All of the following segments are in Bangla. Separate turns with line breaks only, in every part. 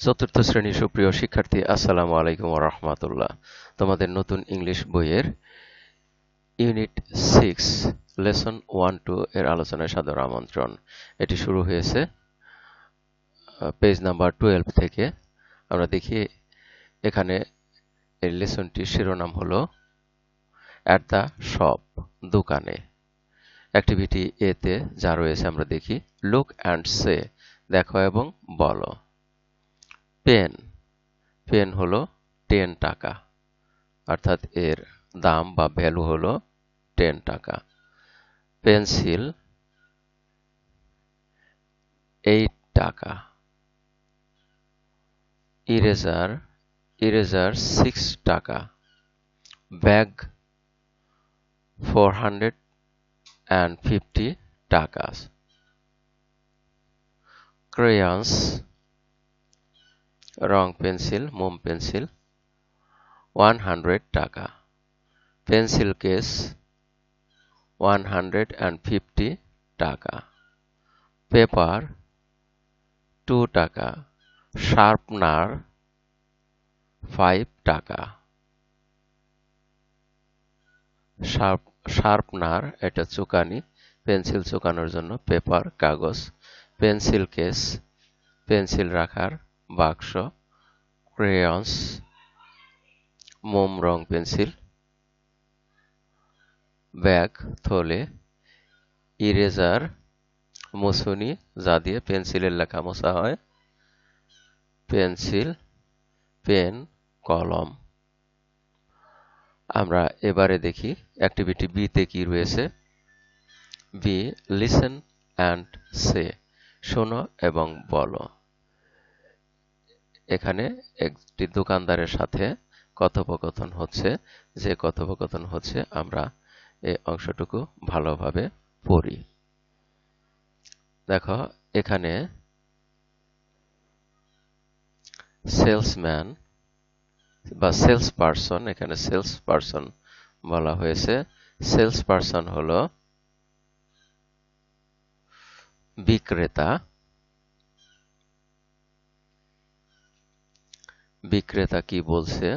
চতুর্থ শ্রেণির সুপ্রিয় শিক্ষার্থী, আসসালামু আলাইকুম রহমাতুল্লাহ। তোমাদের নতুন ইংলিশ বইয়ের unit six, lesson one two এর আলোচনায় সাদর আমন্ত্রণ। এটি শুরু হয়েছে পেজ নাম্বার টুয়েলভ থেকে। আমরা দেখি এখানে এই লেসনটির শিরোনাম হলো, অ্যাট দ্য শপ, দোকানে। অ্যাক্টিভিটি এতে যা রয়েছে আমরা দেখি, লুক অ্যান্ড সে, দেখো এবং বলো। পেন। পেন হলো টেন টাকা। অর্থাৎ এর দাম বা ভ্যালু হলো ten taka. Pencil eight taka. Eraser eraser six taka. Bag four hundred and fifty taka. Crayons রং পেন্সিল, মোম pencil one hundred taka. Pencil case one hundred and fifty taka. Paper two taka. Sharpener five taka. Sharp, sharpener, এটা চুকানি, পেন্সিল চুকানোর জন্য পেপার, কাগজ, পেন্সিল কেস, পেন্সিল রাখার বাক্স ক্রেয়ন্স মোম রং পেন্সিল, ব্যাগ, থলে ইরেজার মুসুনি যা দিয়ে পেন্সিলের লেখা মোছা হয়, পেন্সিল, পেন, কলম। আমরা এবারে দেখি অ্যাক্টিভিটি বিতে কি রয়েছে। বি লিসেন অ্যান্ড সে শোনো এবং বলো। এখানে একটি দোকানদারের সাথে কথোপকথন হচ্ছে। যে কথোপকথন হচ্ছে, আমরা এই অংশটুকু ভালোভাবে পড়ি। দেখো, এখানে সেলসম্যান বা সেলস পারসন এখানে সেলস পারসন বলা হয়েছে। সেলস পারসন হলো বিক্রেতা বিক্রেতা কি বলছে?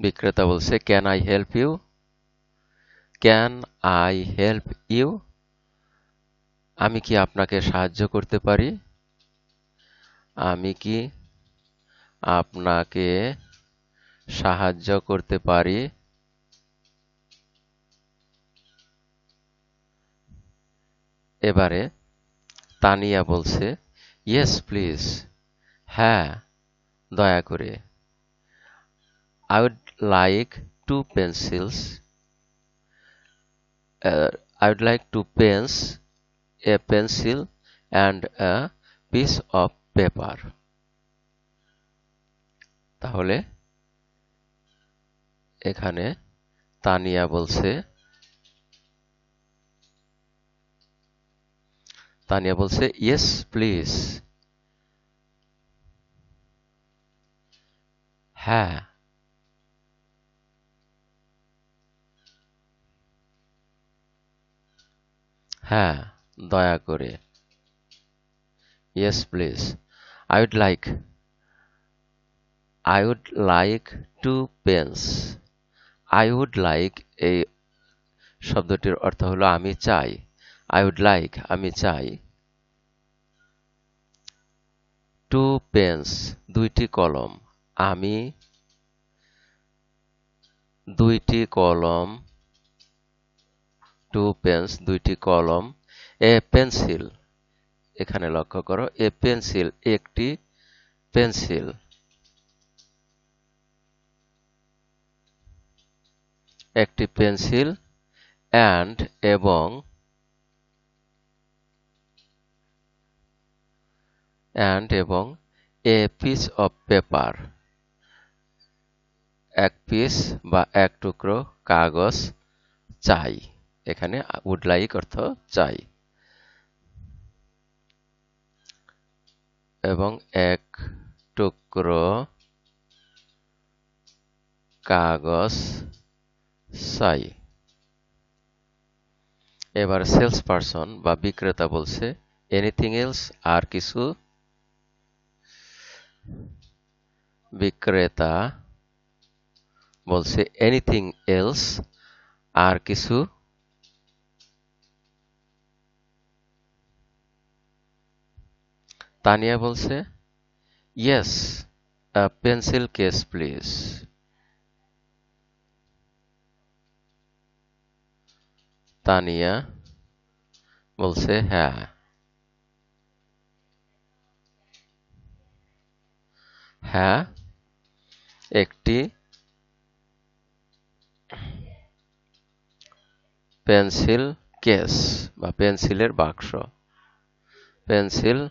বিক্রেতা বলছে can I help you can I help you আমি কি আপনাকে সাহায্য করতে পারি? আমি কি আপনাকে সাহায্য করতে পারি? এবারে তানিয়া বলছে ইয়েস প্লিজ হ্যাঁ দয়া করে। I would like two pencils I would like two pens a pencil and a piece of paper তাহলে এখানে তানিয়া বলছে তানিয়া বলছে ইয়েস প্লিজ হ্যাঁ। হ্যাঁ দয়া করে। Yes please I would like I would like two pens I would like এই শব্দটির অর্থ হলো, আমি চাই। আই উড লাইক আমি চাই। টু পেন্স, দুইটি কলম। আমি দুইটি কলম, টু পেন্স, দুইটি কলম, এ পেন্সিল। এখানে লক্ষ্য করো, এ পেন্সিল একটি পেন্সিল। একটি পেন্সিল, অ্যান্ড এবং অ্যান্ড এবং এ পিস অফ পেপার এক পিস বা এক টুকরো কাগজ চাই। এখানে উড লাইক অর্থ চাই। এবং এক টুকরো কাগজ চাই। এবার সেলস পারসন বা বিক্রেতা বলছে এনিথিং এলস আর কিছু বিক্রেতা বলছে এনিথিং এলস আর কিছু তানিয়া বলছে yes pencil case please Tania বলছে হ্যাঁ হ্যাঁ একটি পেন্সিল কেস বা পেন্সিলের বাক্স। পেন্সিল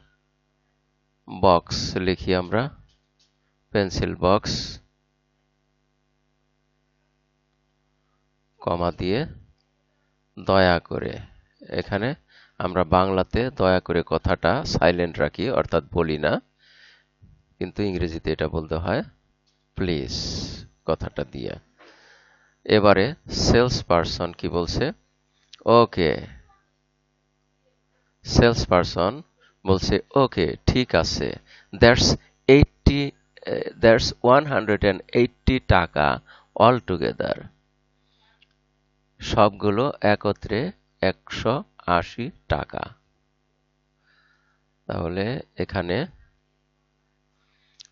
বক্স লিখি আমরা। পেন্সিল বক্স, কমা দিয়ে দয়া করে। এখানে আমরা বাংলাতে দয়া করে কথাটা সাইলেন্ট রাখি, অর্থাৎ বলি না। কিন্তু ইংরেজিতে এটা বলতে হয় প্লিজ কথাটা দিয়ে। এবারে সেলস পারসন কি বলছে? ওকে। সেলস পারসন বলছে, ওকে, ঠিক আছে। That's eighty that's one hundred and eighty taka all together সবগুলো একত্রে একশো আশি টাকা। তাহলে এখানে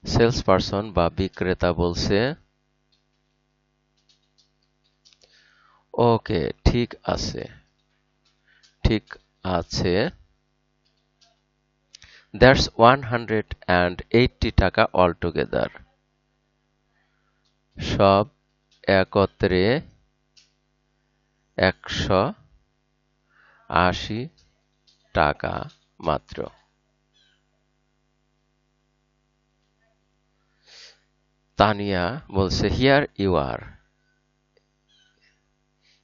সেলস পারসন বা বিক্রেতা বলছে, ওকে, ঠিক আছে ঠিক আছে। That's one hundred and eighty taka all together সব একত্রে একশো আশি টাকা মাত্র। তানিয়া বলছে here you are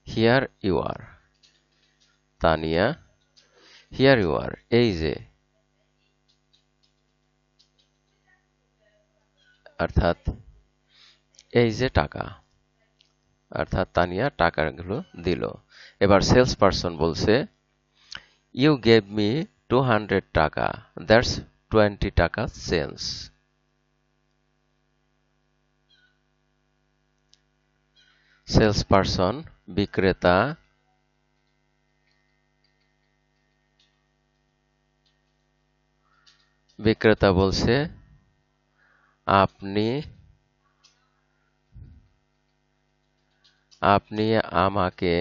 here you are Tania here you are এই যে, অর্থাৎ এই যে টাকা, অর্থাৎ তানিয়া টাকাগুলো দিল। এবার সেলস পারসন বলছে you gave me two hundred taka that's twenty taka salesperson বিক্রেতা বিক্রেতা বলছে আপনি আপনি আমাকে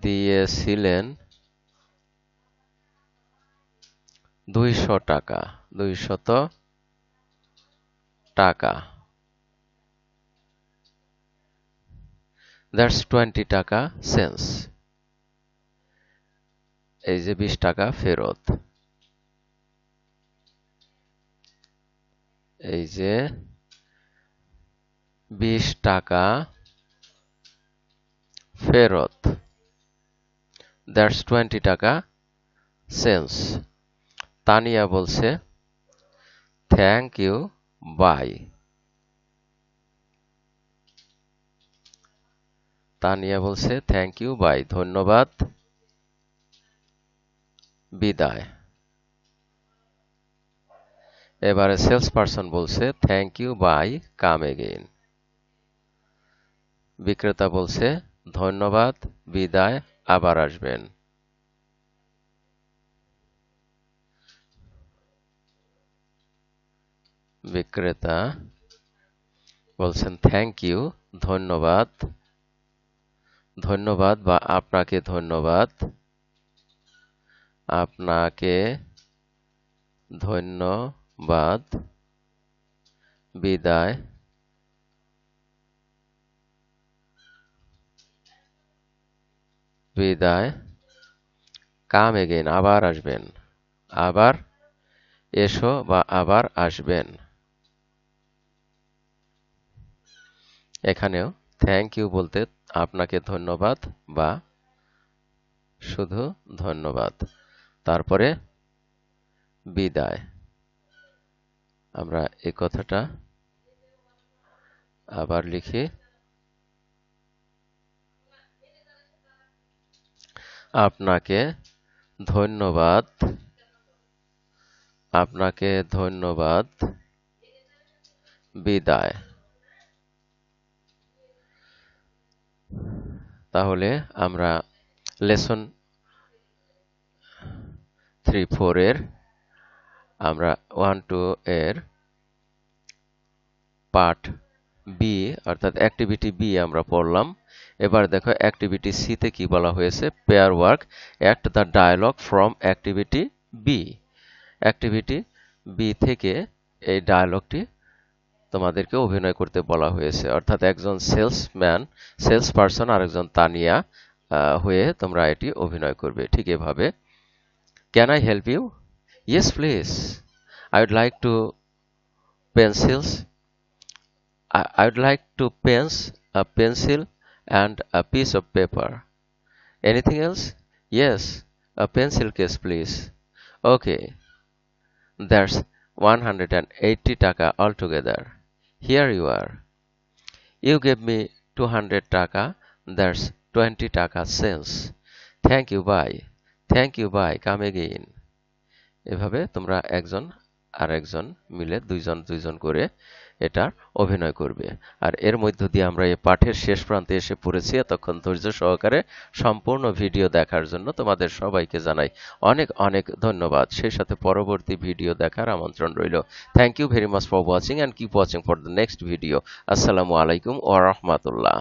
দিয়েছিলেন দুইশো টাকা দুইশত টাকা। দ্যাটস টোয়েন্টি টাকা সেন্স এই যে বিশ টাকা ফেরত। এই যে বিশ টাকা ফেরত। That's twenty taka sense Tania বলছে থ্যাংক ইউ বাই তানিয়া বলছে থ্যাংক ইউ বাই ধন্যবাদ, বিদায়। এবারে সেলস পারসন বলছে thank you bye come again বিক্রেতা বলছে, ধন্যবাদ, বিদায়, আবার আসবেন। বিক্রেতা বলছেন থ্যাংক ইউ ধন্যবাদ ধন্যবাদ বা আপনাকে ধন্যবাদ। আপনাকে ধন্যবাদ। বিদায়। বিদায়। কাম এগেন আবার আসবেন। আবার এসো বা আবার আসবেন। এখানেও। থ্যাংক ইউ বলতে আপনাকে ধন্যবাদ বা শুধু ধন্যবাদ। তারপরে বিদায়। আমরা এই কথাটা আবার লিখি। আপনাকে ধন্যবাদ। আপনাকে ধন্যবাদ। বিদায়। তাহলে আমরা লেসন থ্রি ফোর এর, আমরা ওয়ান, টু এর পার্ট বি অর্থাৎ অ্যাক্টিভিটি বি আমরা পড়লাম। এবার দেখো অ্যাক্টিভিটি সিতে কি বলা হয়েছে? Pair work act the dialogue from activity B activity B থেকে এই ডায়ালগটি তোমাদেরকে অভিনয় করতে বলা হয়েছে অর্থাৎ একজন সেলসম্যান সেলস পারসন আর একজন তানিয়া হয়ে তোমরা এটি অভিনয় করবে ঠিক এভাবে can I help you yes please I would like two pencils I would like to pens a pencil and a piece of paper. Anything else? Yes, a pencil case please. Okay, that's 180 taka altogether. Here you are. You gave me 200 taka, that's 20 taka sales. Thank you, bye. Thank you, bye. Come again. এভাবে তোমরা একজন আর একজন মিলে দুইজন দুইজন করে এটা অভিনয় করবে। আর এর মধ্য দিয়ে আমরা এই পাঠের শেষ প্রান্তে এসে পড়েছি। এতক্ষণ ধৈর্য সহকারে সম্পূর্ণ ভিডিও দেখার জন্য তোমাদের সবাইকে জানাই অনেক অনেক ধন্যবাদ। সেই সাথে পরবর্তী ভিডিও দেখার আমন্ত্রণ রইল। Thank you very much for watching and keep watching for the next video আসসালামু আলাইকুম ওয়া রাহমাতুল্লাহ।